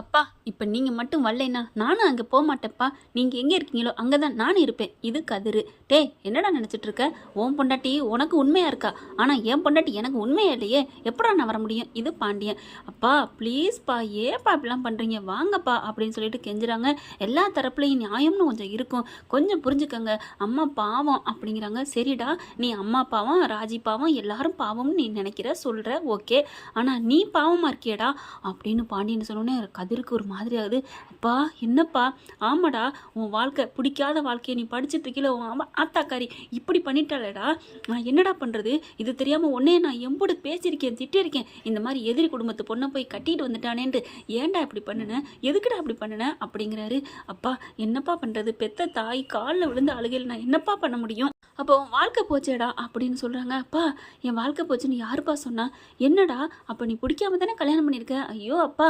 அப்பா இப்போ நீங்கள் மட்டும் வரலைன்னா நானும் அங்கே போக மாட்டேன்ப்பா. நீங்கள் எங்கே இருக்கீங்களோ அங்கே தான் நானும் இருப்பேன். இது கதிரு. டே என்னடா நினச்சிட்டு இருக்க ஓம் பொண்டாட்டி உனக்கு உண்மையாக இருக்கா? ஆனால் என் பொண்டாட்டி எனக்கு உண்மையா இல்லையே. எப்படா நான் வர முடியும்? இது பாண்டியன். அப்பா ப்ளீஸ்ப்பா ஏப்பா இப்படிலாம் பண்ணுறீங்க வாங்கப்பா அப்படின்னு சொல்லிட்டு கெஞ்சுறாங்க. எல்லா தரப்புலையும் நியாயம்னு கொஞ்சம் இருக்கும். கொஞ்சம் புரிஞ்சுக்கங்க. அம்மா பாவம் அப்படிங்கிறாங்க. சரிடா நீ அம்மா பாவம் ராஜி பாவம் எல்லாரும் பாவம்னு நீ நினைக்கிற சொல்கிற ஓகே. ஆனால் நீ பாவமாக இருக்கியடா அப்படின்னு பாண்டியன் சொன்னோன்னே கதிருக்கு ஒரு மாதிரி ஆகுது. அப்பா என்னப்பா? ஆமாடா உன் வாழ்க்கை பிடிக்காத வாழ்க்கையை நீ படிச்சுட்டு இருக்கீல உன் அம்மா ஆத்தாக்காரி இப்படி பண்ணிட்டாளேடா. நான் என்னடா பண்ணுறது இது தெரியாமல் உடனே நான் எம்போடு பேசியிருக்கேன் திட்டிருக்கேன் இந்த மாதிரி எதிரி குடும்பத்து பொண்ணை போய் கட்டிட்டு வந்துட்டானேன்ட்டு ஏன்டா இப்படி பண்ணினேன் எதுக்குடா அப்படி பண்ணினேன் அப்படிங்கிறாரு. அப்பா என்னப்பா பண்ணுறது பெத்த தாய் காலில் விழுந்து அழுகையில் நான் என்னப்பா பண்ண முடியும்? அப்போ உன் வாழ்க்கை போச்சேடா அப்படின்னு சொல்கிறாங்க அப்பா என் வாழ்க்கை போச்சுன்னு யாருப்பா சொன்னா? என்னடா? அப்போ நீ பிடிக்காம தானே கல்யாணம் பண்ணியிருக்க? ஐயோ அப்பா.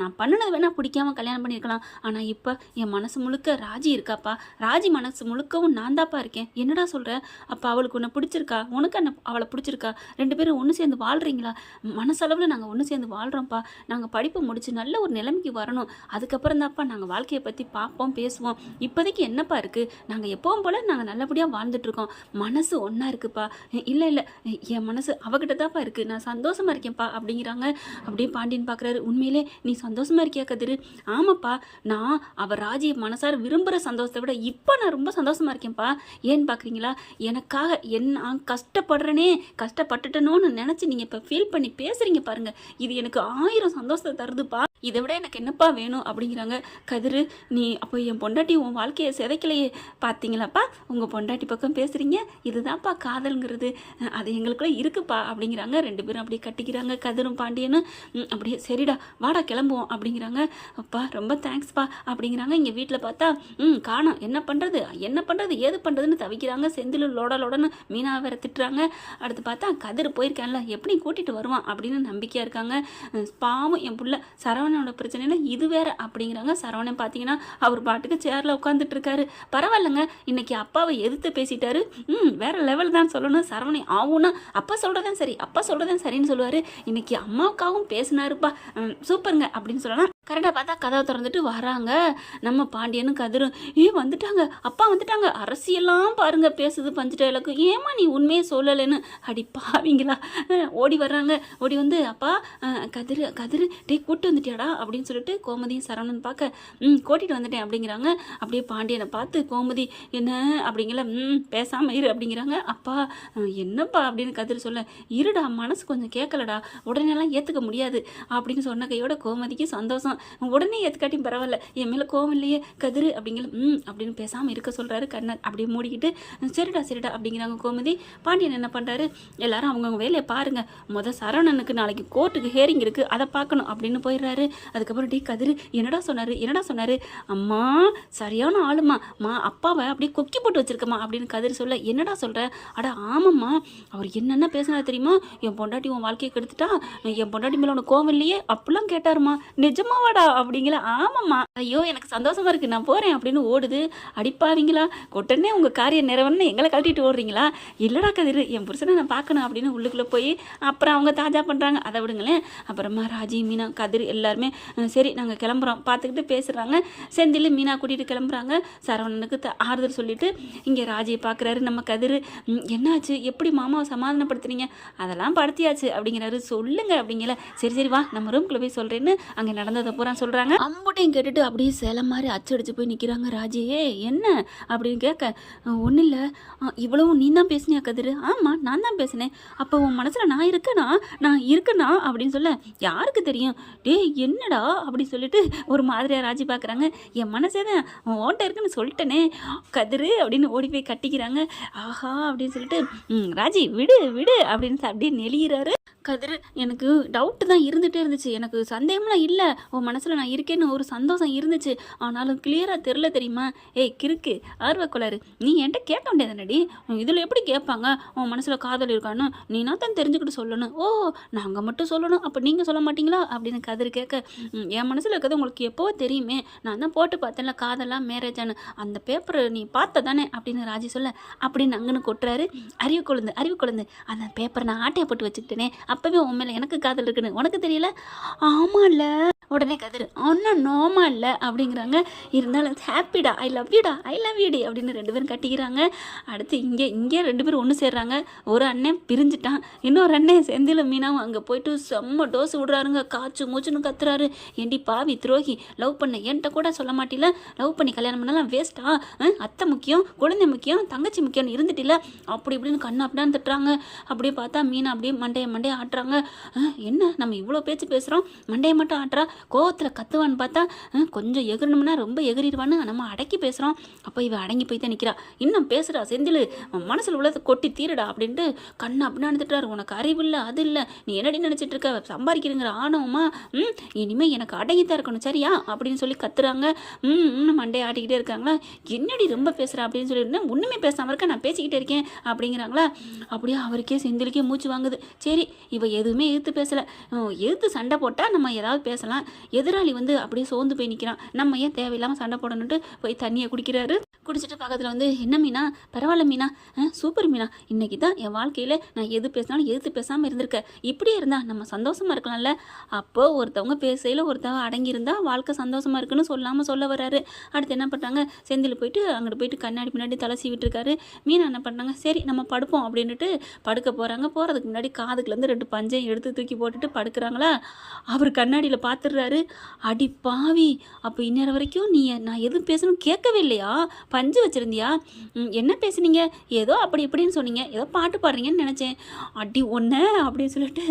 நான் பண்ணினது வேணால் பிடிக்காம கல்யாணம் பண்ணியிருக்கலாம். ஆனால் இப்போ என் மனசு முழுக்க ராஜி இருக்காப்பா. ராஜி மனசு முழுக்கவும் நான் தாப்பா இருக்கேன். என்னடா சொல்கிற அப்போ அவளுக்கு உன்னை பிடிச்சிருக்கா? உனக்கு என்ன அவளை பிடிச்சிருக்கா? ரெண்டு பேரும் ஒன்று சேர்ந்து வாழ்கிறீங்களா மனசளவில் நாங்கள் ஒன்று சேர்ந்து வாழ்கிறோம்ப்பா நாங்கள் படிப்பு முடிச்சு நல்ல ஒரு நிலைமைக்கு வரணும். அதுக்கப்புறம் தான்ப்பா நாங்கள் வாழ்க்கையை பற்றி பார்ப்போம் பேசுவோம். இப்போதைக்கு என்னப்பா இருக்குது நாங்கள் எப்பவும் போல் நாங்கள் நல்லபடியாக வாழ்ந்துட்டுருக்கோம் மனசு ஒன்றா இருக்குப்பா. இல்லை இல்லை. என் மனசு அவகிட்ட தான்ப்பா இருக்குது நான் சந்தோஷமாக இருக்கேன்ப்பா. அப்படிங்கிறாங்க. அப்படியே பாண்டியன் பார்க்குறாரு உண்மையிலே நீ சந்தோஷமாக இருக்கியா கதிர்? ஆமாப்பா. நான் அவர் ராஜியை மனசார விரும்புகிற சந்தோஷத்தை விட இப்போ நான் ரொம்ப சந்தோஷமாக இருக்கேன்ப்பா. ஏன்னு பார்க்குறீங்களா எனக்காக என் நான் கஷ்டப்படுறேனே. கஷ்டப்பட்டுட்டனோன்னு நினச்சி நீங்கள் இப்போ ஃபீல் பண்ணி பேசுகிறீங்க பாருங்கள் இது எனக்கு ஆயிரம் சந்தோஷத்தை தருதுப்பா. இதை விட எனக்கு என்னப்பா வேணும் அப்படிங்கிறாங்க. கதிரு நீ அப்போ என் பொண்டாட்டி உன் வாழ்க்கையை சிதைக்கலையே பார்த்தீங்களாப்பா? உங்கள் பொண்டாட்டி பக்கம் பேசுகிறீங்க இதுதான்ப்பா காதல்ங்கிறது. அது எங்களுக்குள்ள இருக்குப்பா அப்படிங்கிறாங்க. ரெண்டு பேரும் அப்படியே கட்டிக்கிறாங்க. கதிரும் பாண்டியனும் ம், அப்படியே சரிடா வாடா கிளம்புவோம் அப்படிங்கிறாங்க. அப்பா ரொம்ப தேங்க்ஸ்ப்பா அப்படிங்கிறாங்க. இங்கே வீட்டில் பார்த்தா ம் காணோம். என்ன பண்ணுறது என்ன பண்ணுறது ஏது பண்ணுறதுன்னு தவிக்கிறாங்க. செந்தில் லோட லோடன்னு மீனா வேற திட்டுறாங்க. அடுத்து பார்த்தா கதிர் போயிருக்கான்ல. எப்படி கூட்டிகிட்டு வருவான் அப்படின்னு நம்பிக்கையாக இருக்காங்க. பாவம் என் புள்ள சரவணனோட பிரச்சனையில இது வேற அப்படிங்கிறாங்க. சரவணன் பார்த்தீங்கன்னா அவர் பாட்டுக்கு சேரில் உட்காந்துட்டு இருக்காரு பரவாயில்லைங்க இன்னைக்கு அப்பாவை எதிர்த்து பேசிட்டாரு. ம் வேற லெவல் தான் சொல்லணும். சரவணை ஆகும்னா அப்பா சொல்கிறதான் சரி அப்பா சொல்கிறதான் சரின்னு சொல்லுவார். இன்னைக்கு அம்மாவுக்காகவும் பேசினாருப்பா. சூப்பருங்க அப்படின்னு சொல்லலாம். கரெக்டாக பார்த்தா கதவை திறந்துட்டு வராங்க. நம்ம பாண்டியனும் கதிரும் ஏ வந்துட்டாங்க. அப்பா வந்துட்டாங்க. அரசியெல்லாம் பாருங்க பேசுது பஞ்சு டைலாக்கு ஏமா நீ உண்மையே சொல்லலைன்னு? அடி பாவிங்களா. ஓடி வர்றாங்க. ஓடி வந்து அப்பா கதிர் கதிரு கதிரு டேய் கூட்டு வந்துட்டியாடா? அப்படின்னு சொல்லிட்டு கோமதியும் சரவணன் பார்க்க ம் கூட்டிட்டு வந்துட்டேன் அப்படிங்கிறாங்க. அப்படியே பாண்டியனை பார்த்து கோமதி என்ன? அப்படிங்கல ம் பேசாம இரு அப்படிங்கிறாங்க. அப்பா என்னப்பா? அப்படின்னு கதிர் சொல்ல இருடா மனசு கொஞ்சம் கேட்கலடா உடனேலாம் ஏற்றுக்க முடியாது அப்படின்னு சொன்ன கையோட கோமதிக்கு சந்தோஷம். உடனே எதுக்காட்டியும் பரவாயில்ல. என் மேலே கோவம் இல்லையே கதிரு அப்படிங்கிற ம் அப்படின்னு பேசாமல் இருக்க சொல்கிறாரு கண்ணன். அப்படியே மூடிக்கிட்டு சரிடா சரிடா அப்படிங்கிறாங்க கோமதி. பாண்டியன் என்ன பண்ணுறாரு எல்லாரும் அவங்கவுங்க வேலையை பாருங்க. மொதல் சரவணனுக்கு நாளைக்கு கோர்ட்டுக்கு ஹேரிங் இருக்குது அதை பார்க்கணும் அப்படின்னு போயிடுறாரு. அதுக்கப்புறம் டீ கதிரு என்னடா சொன்னார்? என்னடா சொன்னார்? அம்மா சரியான ஆளுமா மா அப்பாவை அப்படியே கொக்கி போட்டு வச்சிருக்கம்மா அப்படின்னு கதிர் சொல்ல என்னடா சொல்கிற அட ஆமாம்மா. அவர் என்னென்ன பேசினா தெரியுமா? என் பொண்டாட்டி உன் வாழ்க்கையை கெடுத்துட்டா? என் பொண்டாட்டி மேலே உனக்கு கோவம் இல்லையே? அப்படிலாம் கேட்டாருமா நிஜமாவாடா அப்படிங்களா ஆமாம்மா. ஐயோ எனக்கு சந்தோஷமா இருக்கு. நான் போகிறேன் அப்படின்னு ஓடுது. அடிப்பாவீங்களா? உடனே உங்கள் காரியம் நிறவன்னு எங்களை கழட்டிட்டு ஓடுறீங்களா? இல்லடா கதிர் என் புருஷனை நான் பார்க்கணும் அப்படின்னு உள்ளுக்குள்ளே போய் அப்புறம் அவங்க தாஜா பண்ணுறாங்க அதை விடுங்களேன். அப்புறமா ராஜி மீனா கதிர் எல்லாருமே சரி நாங்கள் கிளம்புறோம். பார்த்துக்கிட்டு பேசுகிறாங்க செந்தில் மீனா கூட்டிகிட்டு கிளம்புறாங்க. சரவணனுக்கு த- ஆறுதல் சொல்லிட்டு இங்கே ராஜியை பார்க்குறாரு. நம்ம கதிர் என்னாச்சு? எப்படி மாமாவை சமாதானப்படுத்துறீங்க அதெல்லாம் படுத்தியாச்சு. அப்படிங்கிறாரு. சொல்லுங்க அப்படிங்கல. சரி சரி வா. நம்ம ரூம்குள்ளே போய் சொல்கிறேன்னு அங்கே நடந்ததை பூரா சொல்கிறாங்க அம்புட்டையும் கேட்டுட்டு அப்படியே சேலை மாதிரி அச்சடிச்சு போய் நிற்கிறாங்க ராஜியே என்ன? அப்படின்னு கேட்க ஒன்றும் இல்லை இவ்வளவும் நீ தான் பேசினியா கதிர்? ஆமாம் நான் தான் பேசினேன். அப்போ உன் மனசில் நான் இருக்கேனா? நான் இருக்கேனா? அப்படின்னு சொல்ல யாருக்கு தெரியும்? டேய் என்னடா? அப்படி சொல்லிட்டு ஒரு மாதிரியாக ராஜி பார்க்குறாங்க என் மனசே தான் ஓட்ட இருக்குன்னு சொல்லிட்டேனே. கதிரு? அப்படின்னு ஓடி போய் கட்டிக்கிறாங்க. ஆஹா அப்படின்னு சொல்லிட்டு ராஜி விடு விடு அப்படின்னு அப்படியே நெளிகிறாரு கதிர் எனக்கு டவுட்டு தான் இருந்துகிட்டே இருந்துச்சு. எனக்கு சந்தேகம்லாம் இல்லை. உன் மனசில் நான் இருக்கேன்னு ஒரு சந்தோஷம் இருந்துச்சு. ஆனாலும் கிளியராக தெரில தெரியுமா? ஏய் கிறுக்கு ஆர்வக்குளாரு நீ என்கிட்ட கேட்க முடியாதுனடி இதில் எப்படி கேட்பாங்க? உன் மனசில் காதல் இருக்கான்னு நீனா தான் தெரிஞ்சுக்கிட்டு சொல்லணும். ஓ நாங்கள் மட்டும் சொல்லணும். அப்போ நீங்கள் சொல்ல மாட்டீங்களா? அப்படின்னு கதிர் கேட்க என் மனசில் இருக்கிறது உங்களுக்கு எப்போவோ தெரியுமே. நான் தான் போட்டு பார்த்தேன்ல காதலாம் மேரேஜான்னு அந்த பேப்பர் நீ பார்த்த தானே அப்படின்னு ராஜி சொல்ல அப்படின்னு அங்கன்னு கொட்டுறாரு. அறிவு கொழுந்து அறிவு கொழுந்து. அந்த பேப்பரை நான் ஆட்டையை போட்டு வச்சுக்கிட்டேனே. அப்பவே உன் மேலே எனக்கு காதல் இருக்குன்னு. உனக்கு தெரியல? ஆமாம்ல உடனே கதிர் ஒன்றும் நோமா இல்லை அப்படிங்கிறாங்க. இருந்தாலும் ஹாப்பிடா ஐ லவ் யூடா ஐ லவ் யூடி அப்படின்னு ரெண்டு பேரும் கட்டிக்கிறாங்க. அடுத்து இங்கே இங்கே ரெண்டு பேரும் ஒன்று சேர்றாங்க. ஒரு அண்ணன் பிரிஞ்சுட்டான். இன்னொரு அண்ணன் செந்தில மீனாவும் அங்கே போயிட்டு செம்ம டோஸ் விடுறாருங்க. காய்ச்சு மூச்சுன்னு கத்துறாரு. ஏண்டி பாவி துரோகி. லவ் பண்ண என்கிட்ட கூட சொல்ல மாட்டில லவ் பண்ணி கல்யாணம் பண்ணலாம் வேஸ்ட்டா அத்தை முக்கியம் குழந்தை முக்கியம் தங்கச்சி முக்கியம்னு இருந்துட்டில அப்படி இப்படின்னு கண்ணு அப்படின்னு திட்டுறாங்க. அப்படியே பார்த்தா மீனா அப்படியே மண்டைய மண்டைய ஆட்டுறாங்க. என்ன? நம்ம இவ்வளோ பேச்சு பேசுகிறோம் மண்டையை மட்டும் ஆட்டுறா? கோவத்தில் கத்துவான்னு பார்த்தா கொஞ்சம் எகிரணும்னா ரொம்ப எகிரிடுவான்னு நம்ம அடக்கி பேசுகிறோம் அப்போ இவ அடங்கி போய் தான் நிற்கிறா இன்னும் பேசுகிறா செந்தில். மனசில் உள்ளதை கொட்டி தீருடா அப்படின்ட்டு கண்ணு அப்படின்னு திட்டுறாரு உனக்கு அறிவு இல்லை அது இல்லை. நீ என்னடி நினச்சிட்டு இருக்க? சம்பாதிக்கிறங்கிற ஆணவமா? ம் இனிமேல் எனக்கு அடங்கி தான் இருக்கணும். சரியா? அப்படின்னு சொல்லி கத்துறாங்க. ம் மண்டையை ஆட்டிக்கிட்டே இருக்காங்களா? என்னடி ரொம்ப பேசுகிறா அப்படின்னு சொல்லியிருந்தேன் ஒன்றுமே பேசாமல் இருக்க நான் பேசிக்கிட்டே இருக்கேன் அப்படிங்கிறாங்களா? அப்படியே அவருக்கே செந்திலுக்கே மூச்சு வாங்குது. சரி இவள் எதுவுமே எதிர்த்து பேசலை. எதிர்த்து சண்டை போட்டால் நம்ம ஏதாவது பேசலாம். எதிராளி வந்து அப்படியே சோர்ந்து போய் நிற்கிறான் நம்ம ஏன் தேவையில்லாமல் சண்டை போடணுன்ட்டு போய் தண்ணியை குடிக்கிறாரு. குடிச்சிட்டு பக்கத்தில் வந்து என்ன மீனா? பரவாயில்ல மீனா. சூப்பர் மீனா. இன்னைக்கு தான் என் வாழ்க்கையில் நான் எது பேசினாலும் எதிர்த்து பேசாமல் இருந்திருக்கேன் இப்படியே இருந்தால் நம்ம சந்தோஷமாக இருக்கலாம்ல? அப்போ ஒருத்தவங்க பேசையில் ஒருத்தவங்க அடங்கியிருந்தா வாழ்க்கை சந்தோஷமாக இருக்குன்னு சொல்லாமல் சொல்ல வராரு அடுத்து என்ன பண்ணுறாங்க செந்தில் போயிட்டு அங்கிட்டு போயிட்டு கண்ணாடி பின்னாடி தலை சீவிட்டுருக்காரு மீனா என்ன பண்ணுறாங்க சரி நம்ம படுப்போம் அப்படின்ட்டு படுக்க போகிறாங்க போகிறதுக்கு முன்னாடி காதுக்குலேருந்து ரெண்டு பஞ்சையும் எடுத்து தூக்கி போட்டுட்டு படுக்கிறாங்களா? அவர் கண்ணாடியில் பார்த்துடுறாரு அடி பாவி அப்போ இந்நேரம் வரைக்கும் நீ நான் எதுவும் பேசணும் கேட்கவே இல்லையா? பஞ்சு வச்சுருந்தியா? என்ன பேசுனீங்க? ஏதோ அப்படி இப்படின்னு சொன்னீங்க. ஏதோ பாட்டு பாடுறீங்கன்னு நினச்சேன். அடி ஒன்று அப்படின்னு சொல்லிட்டு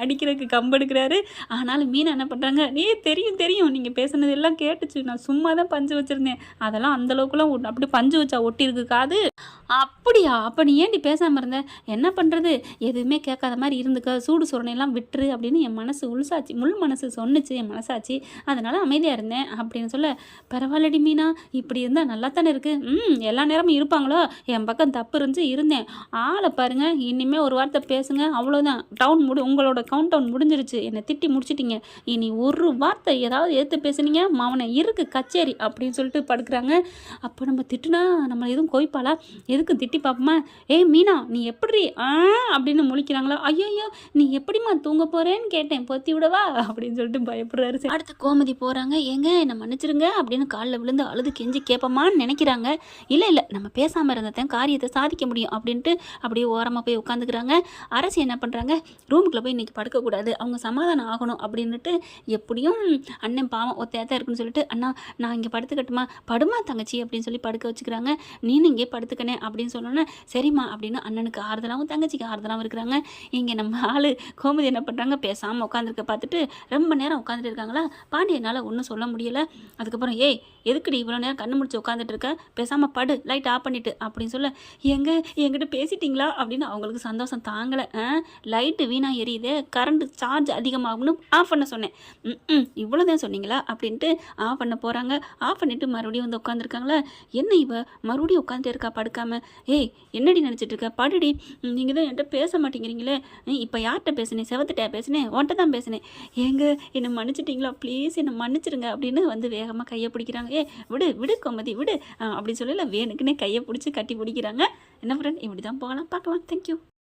அடிக்கிறதுக்கு கம்பெடுக்கிறாரு ஆனாலும் மீன் என்ன பண்ணுறாங்க நீ தெரியும் தெரியும். நீங்கள் பேசுனது எல்லாம் கேட்டுச்சு. நான் சும்மா தான் பஞ்சு வச்சுருந்தேன். அதெல்லாம் அந்த அளவுக்குலாம் அப்படி பஞ்சு வச்சா ஒட்டி இருக்கு காது. அப்படியா? அப்போ நீ ஏன்டி பேசாமல் இருந்த? என்ன பண்ணுறது எதுவுமே கேட்காத மாதிரி இருந்துக்க. சூடு சுரணையெல்லாம் விட்டுரு அப்படின்னு என் மனசு உள்சாச்சு முள் மனசு சொன்னுச்சு என் மனசாச்சு அதனால் அமைதியாக இருந்தேன் அப்படின்னு சொல்ல பரவாயில்லடி மீனா இப்படி இருந்தால் நல்லா தானே இருக்குது ம் எல்லா நேரமும் இருப்பாங்களோ? என் பக்கம் தப்பு இருந்துச்சு இருந்தேன். ஆளை பாருங்கள் இனிமேல் ஒரு வார்த்தை பேசுங்க அவ்வளோதான் டவுன் முடி உங்களோட கவுண்ட் டவுன் முடிஞ்சிருச்சு. என்னை திட்டி முடிச்சிட்டீங்க. இனி ஒரு வார்த்தை ஏதாவது எடுத்து பேசுனீங்க மாவனை இருக்குது கச்சேரி அப்படின்னு சொல்லிட்டு படுக்கிறாங்க. அப்போ நம்ம திட்டுனா நம்ம எதுவும் கோய்ப்பாளா எதுக்கு திட்டி பார்ப்போமா? ஏய் மீனா நீ எப்படி ஆ? அப்படின்னு முழிக்கிறாங்களா? ஐயோ நீ எப்படிம்மா தூங்க போறேன்னு கேட்டேன் பொத்தி விடவா? அப்படின்னு சொல்லிட்டு பயப்படுறாரு சரி. அடுத்து கோமதி போறாங்க. ஏங்க என்னை மன்னிச்சிருங்க அப்படின்னு காலில் விழுந்து அழுது கெஞ்சி கேட்போமான்னு நினைக்கிறாங்க. இல்லை இல்லை நம்ம பேசாமல் இருந்ததான் காரியத்தை சாதிக்க முடியும் அப்படின்ட்டு அப்படியே ஓரமாக போய் உட்காந்துக்கிறாங்க. அரசு என்ன பண்ணுறாங்க ரூமுக்குள்ளே போய் இன்னைக்கு படுக்கக்கூடாது அவங்க சமாதானம் ஆகணும் அப்படின்னுட்டு எப்படியும் அண்ணன் பாவம் ஒத்தையாக தான் இருக்குன்னு சொல்லிட்டு அண்ணா நான் இங்கே படுத்துக்கட்டுமா? படுமா தங்கச்சி அப்படின்னு சொல்லி படுக்க வச்சுக்கிறாங்க. நீனும் இங்கே படுத்துக்கனே அப்படின்னு சொன்னோன்னே சரிம்மா அப்படின்னு அண்ணனுக்கு ஆறுதலாகவும் தங்கச்சிக்கு ஆறுதலாகவும் இருக்கிறாங்க. இங்கே நம்ம ஆள் கோமதி என்ன பண்ணுறாங்க பேசாமல் உட்காந்துருக்க பார்த்துட்டு ரொம்ப நேரம் உட்காந்துட்டு இருக்காங்களா? பாண்டி என்னால் ஒன்றும் சொல்ல முடியலை. அதுக்கப்புறம் ஏய் எதுக்குடி இவ்வளோ நேரம் கண்ணு முடிச்சு உட்காந்துட்டு இருக்க? பேசாமல் படு லைட் ஆஃப் பண்ணிட்டு அப்படின்னு சொல்ல எங்க என்கிட்ட பேசிட்டீங்களா? அப்படின்னு அவங்களுக்கு சந்தோஷம் தாங்கலை. லைட்டு வீணாக எரியுது. கரண்ட் சார்ஜ் அதிகமாகும்னு ஆஃப் பண்ண சொன்னேன். ம் இவ்வளோ தான் சொன்னீங்களா? அப்படின்ட்டு ஆஃப் பண்ண போகிறாங்க ஆஃப் பண்ணிவிட்டு மறுபடியும் வந்து உட்காந்துருக்காங்களா என்ன இவ? மறுபடியும் உட்காந்துட்டே இருக்கா படுக்காமல் ஏய் என்னடி நினச்சிட்டு இருக்க படுடி. நீங்கள் தான் என்கிட்ட பேச மாட்டேங்கிறீங்களே. இப்போ யார்கிட்ட பேசினேன் செவத்துட்டா பேசினேன் உன்கிட்ட தான் பேசினேன் ஏங்க என்னை மன்னிச்சிட்டிங்களா? ப்ளீஸ் என்னை மன்னிச்சிருங்க அப்படின்னு வந்து வேகமாக கையை பிடிக்கிறாங்க. ஏ விடு விடு கோமதி விடு. அப்படின்னு அப்படி சொல்லல வேணுக்குன்னே கையை பிடிச்சி கட்டி பிடிக்கிறாங்க. என்ன ஃப்ரெண்ட் இப்படி தான் போகலாம் பார்க்கலாம். தேங்க்யூ